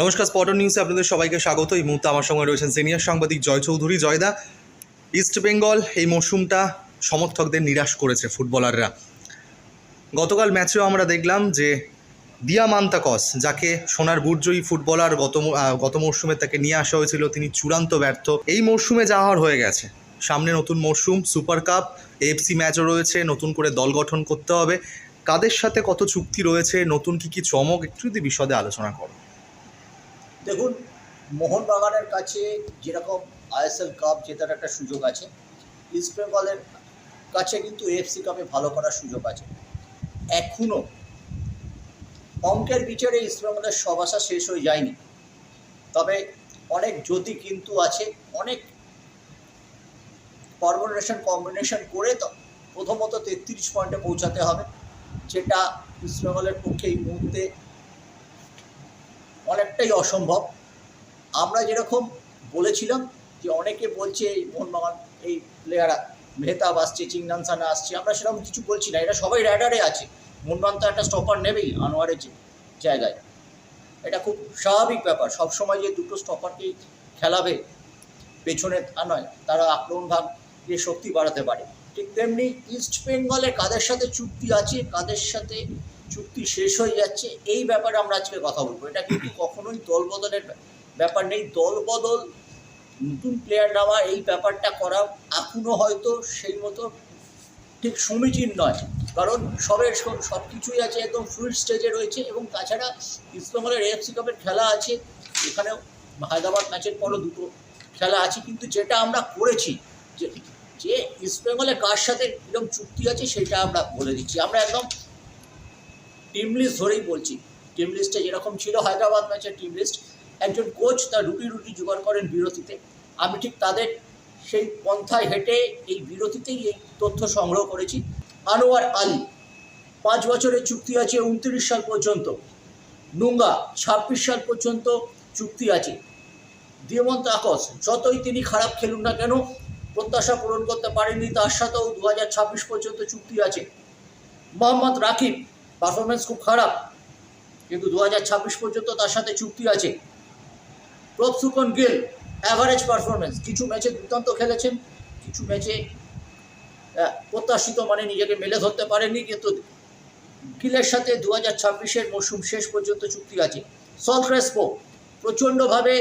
নমস্কার স্পটন নিউজে আপনাদের সবাইকে স্বাগত। এই মুহূর্তে আমার সঙ্গে রয়েছেন সিনিয়র সাংবাদিক জয় চৌধুরী। জয়দা ইস্ট বেঙ্গল এই মরশুমটা সমর্থকদের নিরাশ করেছে ফুটবলাররা। গতকাল ম্যাচেও আমরা দেখলাম যে দিয়া দিয়ামান্তাকস যাকে সোনার বুটজয়ী ফুটবলার গত গত মরশুমে তাকে নিয়ে আসা হয়েছিল, তিনি চূড়ান্ত ব্যর্থ। এই মরশুমে যাওয়ার হয়ে গেছে। সামনে নতুন মরশুম সুপার কাপ এফসি ম্যাচও রয়েছে, নতুন করে দল গঠন করতে হবে। কাদের সাথে কত চুক্তি রয়েছে, নতুন কি কি চমক, একটু যদি বিশদে আলোচনা করো। দেখুন, মোহনবাগানের কাছে যেরকম আইএসএল কাপ জেতার একটা সুযোগ আছে, ইস্ট বেঙ্গলের কাছে কিন্তু এফসি কাপে ভালো করার সুযোগ আছে। এখনও অঙ্কের বিচারে ইস্ট বেঙ্গলের সব আশা শেষ হয়ে যায়নি। তবে অনেক জ্যোতি কিন্তু আছে, অনেক কম্বিনেশন কম্বিনেশন করে তো প্রথমত তেত্রিশ পয়েন্টে পৌঁছাতে হবে, যেটা ইস্ট বেঙ্গলের পক্ষে এই মুহূর্তে অনেকটাই অসম্ভব। আমরা যেরকম বলেছিলাম যে অনেকে বলছে, এই মোহনবাগান, এই প্লেয়াররা মেহতাব আসছে চিংনানসানা আসছে, আমরা সেরকম কিছু বলছি না। এটা সবাই র্যাডারে আছে। মোহনবাগান তো একটা স্টপার নেবেই আনোয়ারের জায়গায়। এটা খুব স্বাভাবিক ব্যাপার। সবসময় যে দুটো স্টপারকেই খেলাবে, পেছনে তা নয়, তারা আক্রমণ ভাগে শক্তি বাড়াতে পারে। ঠিক তেমনি ইস্ট বেঙ্গলে কাদের সাথে চুক্তি আছে, কাদের সাথে চুক্তি শেষ হয়ে যাচ্ছে এই ব্যাপারে আমরা আজকে কথা বলব। এটা কিন্তু কখনোই দল বদলের ব্যাপার নেই। দল বদল নতুন প্লেয়ার নেওয়া এই ব্যাপারটা করা এখনও হয়তো সেই মতো ঠিক সমীচীন নয়। কারণ সবের সব- সব কিছুই আছে একদম ফুল স্টেজে রয়েছে এবং তাছাড়া ইস্টবেঙ্গলের এএফসি কাপের খেলা আছে। এখানেও হায়দ্রাবাদ ম্যাচের পরও দুটো খেলা আছে। কিন্তু যেটা আমরা করেছি যে যে ইস্টবেঙ্গলে কার সাথে এরকম চুক্তি আছে সেটা আমরা বলে দিচ্ছি। আমরা একদম টিম লিস্ট ধরেই বলছি। টিম লিস্টে যেরকম ছিল হায়দ্রাবাদ ম্যাচের টিম লিস্ট, একজন কোচ তার রুটি রুটি জোগাড় করেন বিরতিতে। আমি ঠিক তাদের সেই পন্থায় হেঁটে এই বিরতিতেই এই তথ্য সংগ্রহ করেছি। আনোয়ার আলী, পাঁচ বছরের চুক্তি আছে উনত্রিশ সাল পর্যন্ত। নুঙ্গা, ছাব্বিশ সাল পর্যন্ত চুক্তি আছে। দিয়মন্ত আকস, যতই তিনি খারাপ খেলুন না কেন, প্রত্যাশা পূরণ করতে পারেননি, তার সাথেও দু হাজার ছাব্বিশ পর্যন্ত চুক্তি আছে। মোহাম্মদ রাকিব পারফরমেন্স খুব খারাপ। কিন্তু দু হাজার ছাব্বিশ পর্যন্ত তার সাথে চুক্তি আছে। প্রফসুকন গিল অ্যাভারেজ পারফরমেন্স কিছু ম্যাচে দুর্দান্ত খেলেছেন, কিছু ম্যাচে প্রত্যাশিত মানে নিজেকে মেলে ধরতে পারেনি কিন্তু গিলের সাথে দু হাজার ছাব্বিশের মরশুম শেষ পর্যন্ত চুক্তি আছে। সল ক্রেসপো, প্রচণ্ডভাবে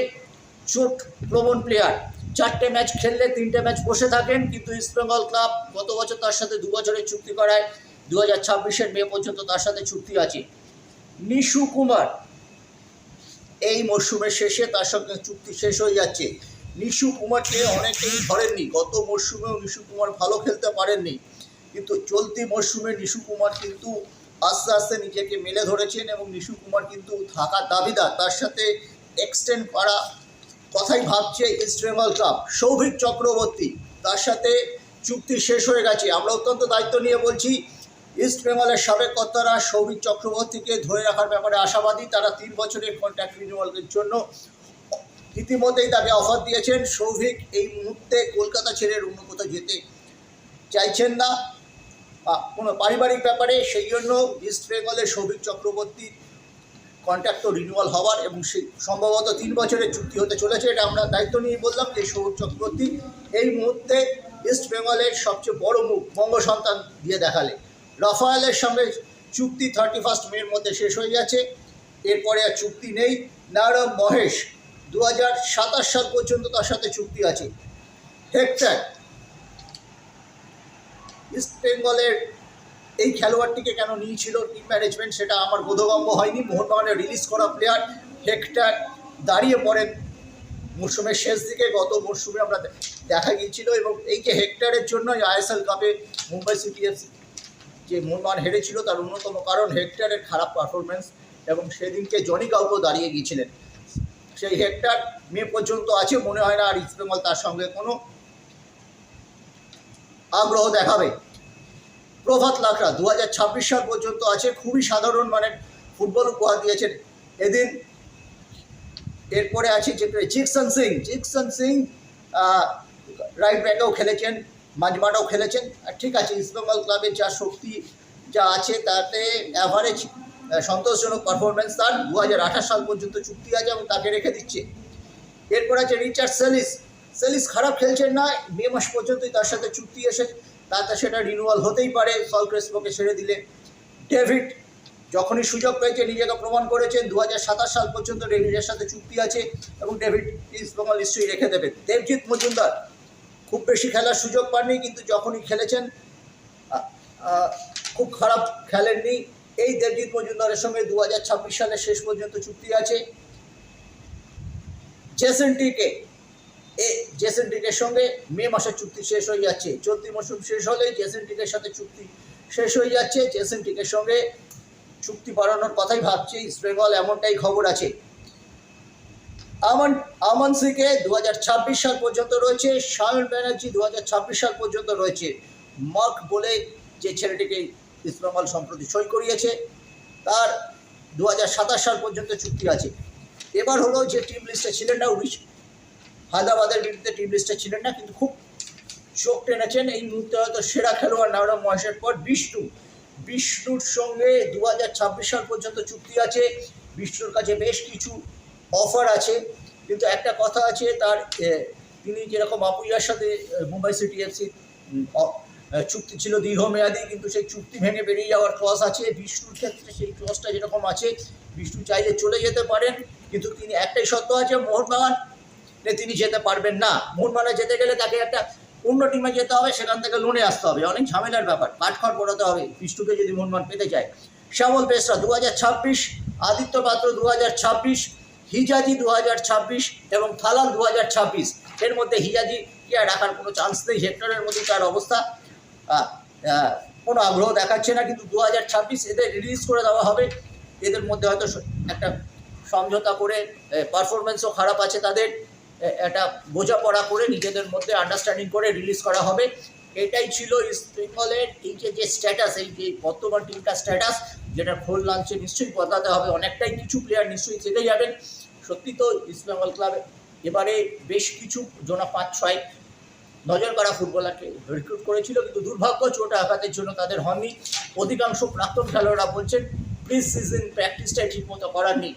চোট প্রবণ প্লেয়ার চারটে ম্যাচ খেললে তিনটে ম্যাচ বসে থাকেন, কিন্তু ইস্টবেঙ্গল ক্লাব গত বছর তার সাথে দু বছরের চুক্তি করায়। দু হাজার ছাব্বিশের মে পর্যন্ত তার সাথে চুক্তি আছে। নিশু কুমার, এই মরশুমের শেষে তার সঙ্গে চুক্তি শেষ হয়ে যাচ্ছে। নিশু কুমারকে অনেকেই ধরেননি, গত মরশুমেও নিশু কুমার ভালো খেলতে পারেননি। কিন্তু চলতি মরশুমে নিশু কুমার কিন্তু আস্তে আস্তে নিজেকে মেলে ধরেছেন এবং নিশু কুমার কিন্তু থাকার দাবিদার। তার সাথে এক্সটেন্ড করা কথাই ভাবছে ইস্ট বেঙ্গল ক্লাব সৌভিক চক্রবর্তী। তার সাথে চুক্তি শেষ হয়ে গেছে। আমরা অত্যন্ত দায়িত্ব নিয়ে বলছি ইস্ট বেঙ্গলের সাবেক কর্তারা সৌভিক চক্রবর্তীকে ধরে রাখার ব্যাপারে আশাবাদী, তারা তিন বছরের কন্ট্যাক্ট রিনিউয়ালের জন্য ইতিমধ্যেই তাকে অফার দিয়েছেন। সৌভিক এই মুহূর্তে কলকাতা ছেড়ে অন্য কোথাও যেতে চাইছেন না। বা কোনো পারিবারিক ব্যাপারে সেই জন্য ইস্ট বেঙ্গলের সৌভিক চক্রবর্তীর কন্ট্রাক্টও রিনিউয়াল হওয়ার এবং সেই সম্ভবত তিন বছরের চুক্তি হতে চলেছে, এটা আমরা দায়িত্ব নিয়ে বললাম যে সৌরভ চক্রবর্তী এই মুহূর্তে ইস্ট বেঙ্গলের সবচেয়ে বড় মুখ বঙ্গ সন্তান দিয়ে দেখালে। রাফায়েলের সঙ্গে চুক্তি থার্টি ফার্স্ট মের মধ্যে শেষ হয়ে গেছে। এরপরে আর চুক্তি নেই। নারম মহেশ দু হাজার সাতাশ সাল পর্যন্ত তার সাথে চুক্তি আছে। হেক্টর ইস্ট বেঙ্গলের এই খেলোয়াড়টিকে কেন নিয়েছিল টিম ম্যানেজমেন্ট সেটা আমার বোধগম্য হয়নি। মোহনবাগানের রিলিজ করা প্লেয়ার হেক্টর দাঁড়িয়ে পড়েন মরশুমের শেষ দিকে। গত মরশুমে আমরা দেখা গিয়েছিল এবং এই যে হেক্টরের জন্য আইএসএল কাপে মুম্বাই সিটি এফসি যে মোহনবাগান হেরেছিল তার অন্যতম কারণ হেক্টরের খারাপ পারফরমেন্স এবং সেদিনকে জনি কাউকেও দাঁড়িয়ে গিয়েছিলেন। সেই হেক্টর মে পর্যন্ত আছে, মনে হয় না আর ইস্টবেঙ্গল তার সঙ্গে কোনো আগ্রহ দেখাবে। প্রভাত লাকড়া দু হাজার ছাব্বিশ সাল পর্যন্ত আছে, খুবই সাধারণ মানের ফুটবল উপহার দিয়েছেন। এদিন এরপরে আছে যে জিকসন সিং জিকসন সিং রাইট ব্যাকেও খেলেছেন। মাঝমাটাও খেলেছেন। ঠিক আছে ইস্টবেঙ্গল ক্লাবের যা শক্তি যা আছে, তাতে অ্যাভারেজ সন্তোষজনক পারফরমেন্স তার দু হাজার আঠাশ সাল পর্যন্ত চুক্তি আছে এবং তাকে রেখে দিচ্ছে। এরপর আছে রিচার্ড সেলিস। সেলিস খারাপ খেলছেন না, মে মাস পর্যন্তই তার সাথে চুক্তি এসে, তাতে সেটা রিনুয়াল হতেই পারে, সল ক্রেসপোকে ছেড়ে দিলে। ডেভিড যখনই সুযোগ পেয়েছে, নিজেকে প্রমাণ করেছেন দু হাজার সাতাশ সাল পর্যন্ত ডেভিডের সাথে চুক্তি আছে এবং ডেভিড ইস্টবেঙ্গল নিশ্চয়ই রেখে দেবে। দেবজিৎ মজুমদার খুব বেশি খেলার সুযোগ পাননি, কিন্তু যখনই খেলেছেন খুব খারাপ খেলেননি। এই দেবজিৎ মজুমদারের সঙ্গে দু সালের শেষ পর্যন্ত চুক্তি আছে। জেসেন্টিকে এ জেসেন্টিকের সঙ্গে মে মাসের চুক্তি শেষ হয়ে যাচ্ছে। চলতি মৌসুম শেষ হলে জেসেন্টিকের সাথে চুক্তি শেষ হয়ে যাচ্ছে। জেসেন্টিকের সঙ্গে চুক্তি বাড়ানোর কথাই ভাবছে। ইস্ট বেঙ্গল এমনটাই খবর আছে। আমান আমান সিংকে দু সাল পর্যন্ত রয়েছে সায়ন ব্যানার্জি দু হাজার ছাব্বিশ সাল পর্যন্ত রয়েছে। মার্ক বলে যে ছেলেটিকে বেঙ্গল সম্প্রতি সই করিয়েছে, তার দু হাজার সাতাশ সাল পর্যন্ত চুক্তি আছে। এবার হলো যে টিম লিস্টে ছিলেন না উড়িষ্যা হায়দ্রাবাদের বিরুদ্ধে টিম লিস্টে ছিলেন না, কিন্তু খুব চোখ টেনেছেন। এই মুহূর্তে হয়তো সেরা খেলোয়াড় নাওরা মহেশের পর বিষ্ণু। বিষ্ণুর সঙ্গে দু হাজার ছাব্বিশ সাল পর্যন্ত চুক্তি আছে। বিষ্ণুর কাছে বেশ কিছু অফার আছে। কিন্তু একটা কথা আছে, তার তিনি যেরকম আপুইয়ার সাথে মুম্বাই সিটি এফসি চুক্তি ছিল দীর্ঘমেয়াদী, কিন্তু সেই চুক্তি ভেঙে বেরিয়ে যাওয়ার ক্লস আছে। বিষ্ণুর ক্ষেত্রে সেই ক্লসটা যেরকম আছে, বিষ্ণু চাইলে চলে যেতে পারেন, কিন্তু তিনি একটাই সত্য আছে, মোহনবাগান তিনি যেতে পারবেন না। মোহনবাগানে যেতে গেলে তাকে একটা অন্য টিমে যেতে হবে, সেখান থেকে লোনে আসতে হবে। অনেক ঝামেলার ব্যাপার কাঠখড় পড়াতে হবে, বিষ্ণুকে যদি মোহনবাগান পেতে চায়। শ্যামল বেসরা দু হাজার ছাব্বিশ, আদিত্য পাত্র দু হাজার ছাব্বিশ হিজাজি দু হাজার ছাব্বিশ এবং থালাল দু এর মধ্যে হিজাজি রাখার কোনো চান্স নেই, হেক্টরের মধ্যে তার অবস্থা কোনো আগ্রহ দেখাচ্ছে না, কিন্তু দু হাজার ছাব্বিশ এদের রিলিজ করে দেওয়া হবে। এদের মধ্যে হয়তো একটা সমঝোতা করে পারফরমেন্সও খারাপ আছে তাদের। একটা বোঝাপড়া করে নিজেদের মধ্যে আন্ডারস্ট্যান্ডিং করে রিলিজ করা হবে। এটাই ছিল ইস্ট বেঙ্গলের এই যে যে স্ট্যাটাস এই যে বর্তমান টিমটার স্ট্যাটাস যেটা খোল লাঞ্চে নিশ্চয়ই বদলাতে হবে। অনেকটাই কিছু প্লেয়ার নিশ্চয়ই থেকে যাবেন। সত্যি তো ইস্ট বেঙ্গল ক্লাব এবারে বেশ কিছু জোনা পাঁচ ছয় নজর করা ফুটবলারকে রিক্রুট করেছিল, কিন্তু দুর্ভাগ্য চোট আঘাতের জন্য তাদের হয়নি অধিকাংশ প্রাক্তন খেলোয়াড়রা বলছেন প্রি সিজন প্র্যাকটিসটাই ঠিকমতো করার নেই।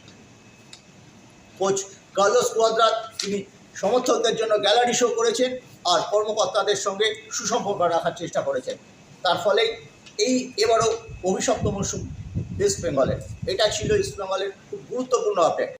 কোচ কার্লোস কুয়াদ্রাত, তিনি সমর্থকদের জন্য গ্যালারি শো করেছেন আর কর্মকর্তাদের সঙ্গে সুসম্পর্ক রাখার চেষ্টা করেছেন। তার ফলে এই এবারও অভিশপ্ত মৌসুম ইস্ট বেঙ্গলের এটা ছিল ইস্ট বেঙ্গলের খুব গুরুত্বপূর্ণ আপডেট